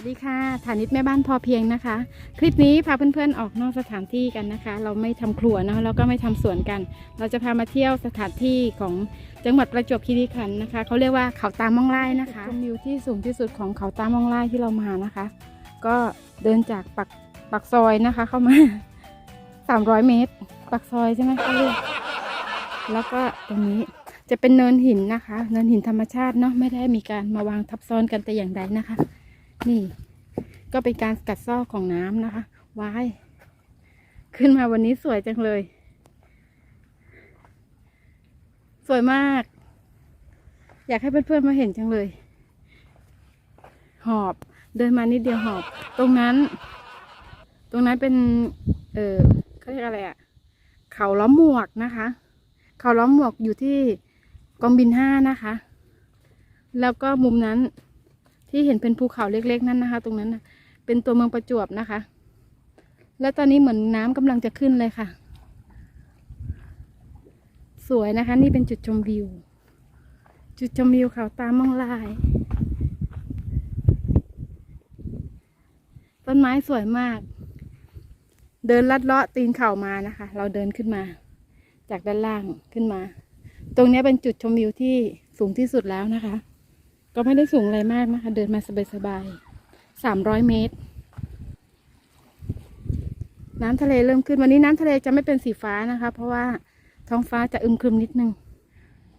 วัสดีค่ะฐานิตแม่บ้านพอเพียงนะคะ คลิปนี้พาเพื่อนๆออกนอกสถานที่กันนะคะ เราไม่ทำครัวนะคะแล้วก็ไม่ทำสวนกัน เราจะพามาเที่ยวสถานที่ของจังหวัดประจวบคีรีขันธ์นะคะเขาเรียกว่าเขาตามมองไร่นะคะชมวิวที่สูงที่สุดของเขาตามมองไร่ที่เรามานะคะ ก็เดินจากปักปักซอยนะคะเข้ามา 300 เมตร ปักซอยใช่ไหมเขาเรียกแล้วก็ตรงนี้จะเป็นเนินหินนะคะ เนินหินธรรมชาติเนาะไม่ได้มีการมาวางทับซ้อนกันแต่อย่างใดนะคะ นี่ ก็เป็นการกัดซอกของน้ำนะคะว้าย ขึ้นมาวันนี้สวยจังเลย สวยมาก อยากให้เพื่อนๆมาเห็นจังเลย หอบเดินมานิดเดียวหอบ ตรงนั้น ตรงนั้นเป็น เออเขาเรียกอะไรอะ เขาล้อมหมวกนะคะ เขาล้อมหมวกอยู่ที่กองบินห้านะคะ แล้วก็มุมนั้น ที่เห็นเป็นภูเขาเล็กๆนั่นนะคะ ตรงนั้นนะเป็นตัวเมืองประจวบนะคะ แล้วตอนนี้เหมือนน้ำกำลังจะขึ้นเลยค่ะ สวยนะคะ นี่เป็นจุดชมวิว จุดชมวิวเขาตามมองลาย ต้นไม้สวยมาก เดินลัดเลาะตีนเขามานะคะ เราเดินขึ้นมา จากด้านล่างขึ้นมา ตรงนี้เป็นจุดชมวิวที่สูงที่สุดแล้วนะคะ ก็ไม่ได้สูงอะไรมากนะคะ เดินมาสบายๆสามร้อยเมตร น้ำทะเลเริ่มขึ้นวันนี้น้ำทะเลจะไม่เป็นสีฟ้านะคะ เพราะว่าท้องฟ้าจะอึมครึมนิดนึง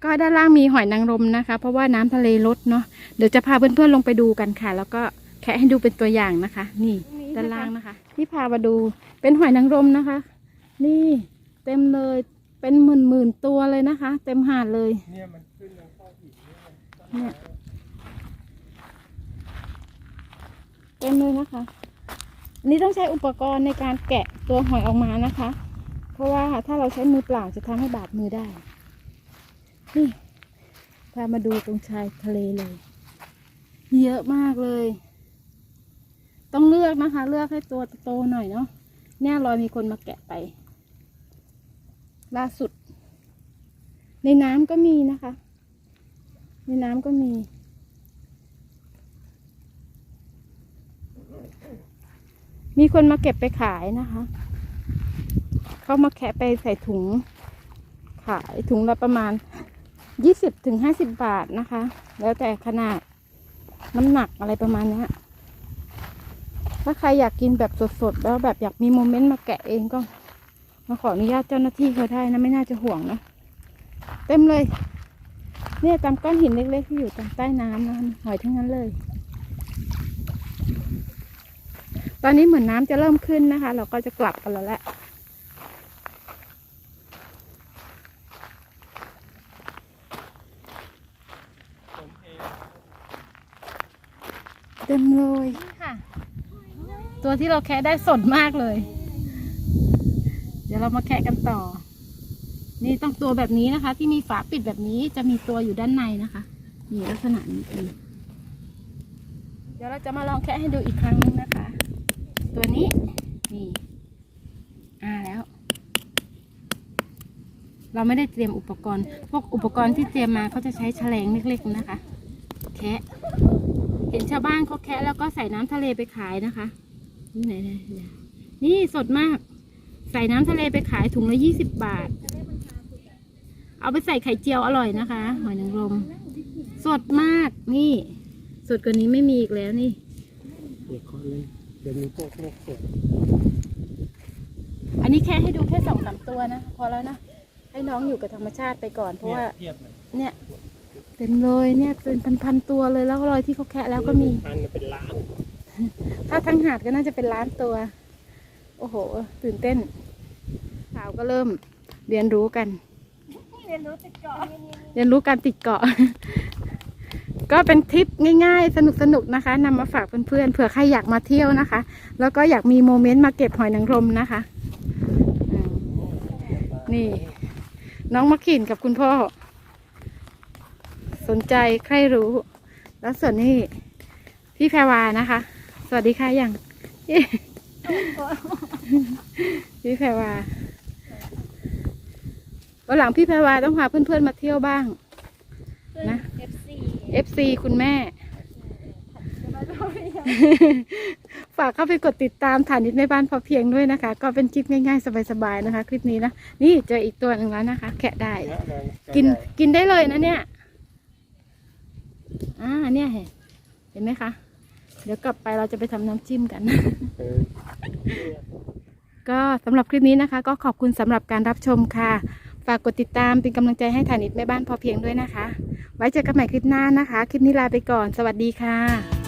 ก็ด้านล่างมีหอยนางรมนะคะ เพราะว่าน้ำทะเลลดเนาะเดี๋ยวจะพาเพื่อนๆลงไปดูกันค่ะ แล้วก็แคะให้ดูเป็นตัวอย่างนะคะ นี่ด้านล่างนะคะที่พามาดูเป็นหอยนางรมนะคะ นี่เต็มเลยเป็นหมื่นหมื่นๆตัวเลยนะคะ เต็มหาดเลยเนี่ยมันขึ้นแล้วเข้าหินเนี่ย เต็มเลยนะคะนนี้ต้องใช้อุปกรณ์ในการแกะตัวหอยออกมานะคะ เพราะว่าถ้าเราใช้มือเปล่าจะทำให้บาดมือได้ นี่พามาดูตรงชายทะเลเลย เยอะมากเลย ต้องเลือกนะคะ เลือกให้ตัวโตหน่อยเนาะแน่รอยมีคนมาแกะไป ล่าสุด ในน้ำก็มีนะคะ ในน้ำก็มี มีคนมาเก็บไปขายนะคะ เขามาแคะไปใส่ถุง ขายถุงละประมาณยี่สิบถึงห้าสิบบาทนะคะ แล้วแต่ขนาดน้ำหนักอะไรประมาณนี้ถ้าใครอยากกินแบบสดๆ แล้วแบบอยากมีโมเมนต์มาแกะเองก็ มาขออนุญาตเจ้าหน้าที่เขาได้นะไม่น่าจะห่วงนะเต็มเลย เนี่ยตามก้อนหินเล็กๆที่อยู่ตรงใต้น้ำนะหอยทั้งนั้นเลย ตอนนี้เหมือนน้ำจะเริ่มขึ้นนะคะ เราก็จะกลับกันแล้วแหละเต็มเลยค่ะ ตัวที่เราแคะได้สดมากเลย เดี๋ยวเรามาแคะกันต่อ นี่ต้องตัวแบบนี้นะคะ ที่มีฝาปิดแบบนี้จะมีตัวอยู่ด้านในนะคะนี่ลักษณะนี้เองเดี๋ยวเราจะมาลองแคะให้ดูอีกครั้งนึงนะคะ ตัวนี้ นี่อ่าแล้ว เราไม่ได้เตรียมอุปกรณ์ พวกอุปกรณ์ที่เตรียมมาเขาจะใช้แฉลงเล็กๆนะคะ แคะเห็นชาวบ้านเขาแคะแล้วก็ใส่น้ำทะเลไปขายนะคะ นี่ไหนไหนนี่สดมาก ใส่น้ำทะเลไปขายถุงละยี่สิบบาท เอาไปใส่ไข่เจียวอร่อยนะคะหอยนางรมสดมากนี่ สดกว่านี้ไม่มีอีกแล้วนี่เด็กคนเลย เดี๋ยวมีพวกโรคสดอันนี้แค่ให้ดูแค่สองสามตัวนะ พอแล้วนะ ให้น้องอยู่กับธรรมชาติไปก่อนเพราะว่า เทียบเลยเนี่ยเต็มเลยเนี่ยเป็นพันๆตัวเลยแล้วรอยที่เขาแคะแล้วก็มี พันเป็นล้านถ้าทั้งหาดก็น่าจะเป็นล้านตัว โอ้โห ตื่นเต้นสาวก็เริ่มเรียนรู้กัน เรียนรู้ติดเกาะเรียนรู้การติดเกาะ ก็เป็นทริปง่ายๆ สนุกๆนะคะนำมาฝากเพื่อนๆเผื่อใครอยากมาเที่ยวนะคะ แล้วก็อยากมีโมเมนต์มาเก็บหอยนางรมนะคะ นี่ น้องมะขินกับคุณพ่อ สนใจใครรู้ แล้วส่วนนี้พี่แพรวานะคะ สวัสดีค่ะยังพี่แพรวาวันหลังพี่แพรวาต้องพาเพื่อนๆมาเที่ยวบ้าง FC FC คุณแม่จะมาฝากเข้าไปกดติดตามฐานิตในบ้านพอเพียงด้วยนะคะ ก็เป็นคลิปง่ายๆ สบายๆนะคะ คลิปนี้นะ นี่เจออีกตัวหนึ่งแล้วนะคะ แกะได้เนี่ยแดงกินกินได้เลยนะเนี่ย อ่าเนี่ยเห็นเห็นไหมคะ เดี๋ยวกลับไปเราจะไปทำน้ำจิ้มกันเออก็สำหรับคลิปนี้นะคะ ก็ขอบคุณสำหรับการรับชมค่ะ ฝากกดติดตามเป็นกำลังใจให้ฐานิตแม่บ้านพอเพียงด้วยนะคะ ไว้เจอกันใหม่คลิปหน้านะคะ คลิปนี้ลาไปก่อน สวัสดีค่ะ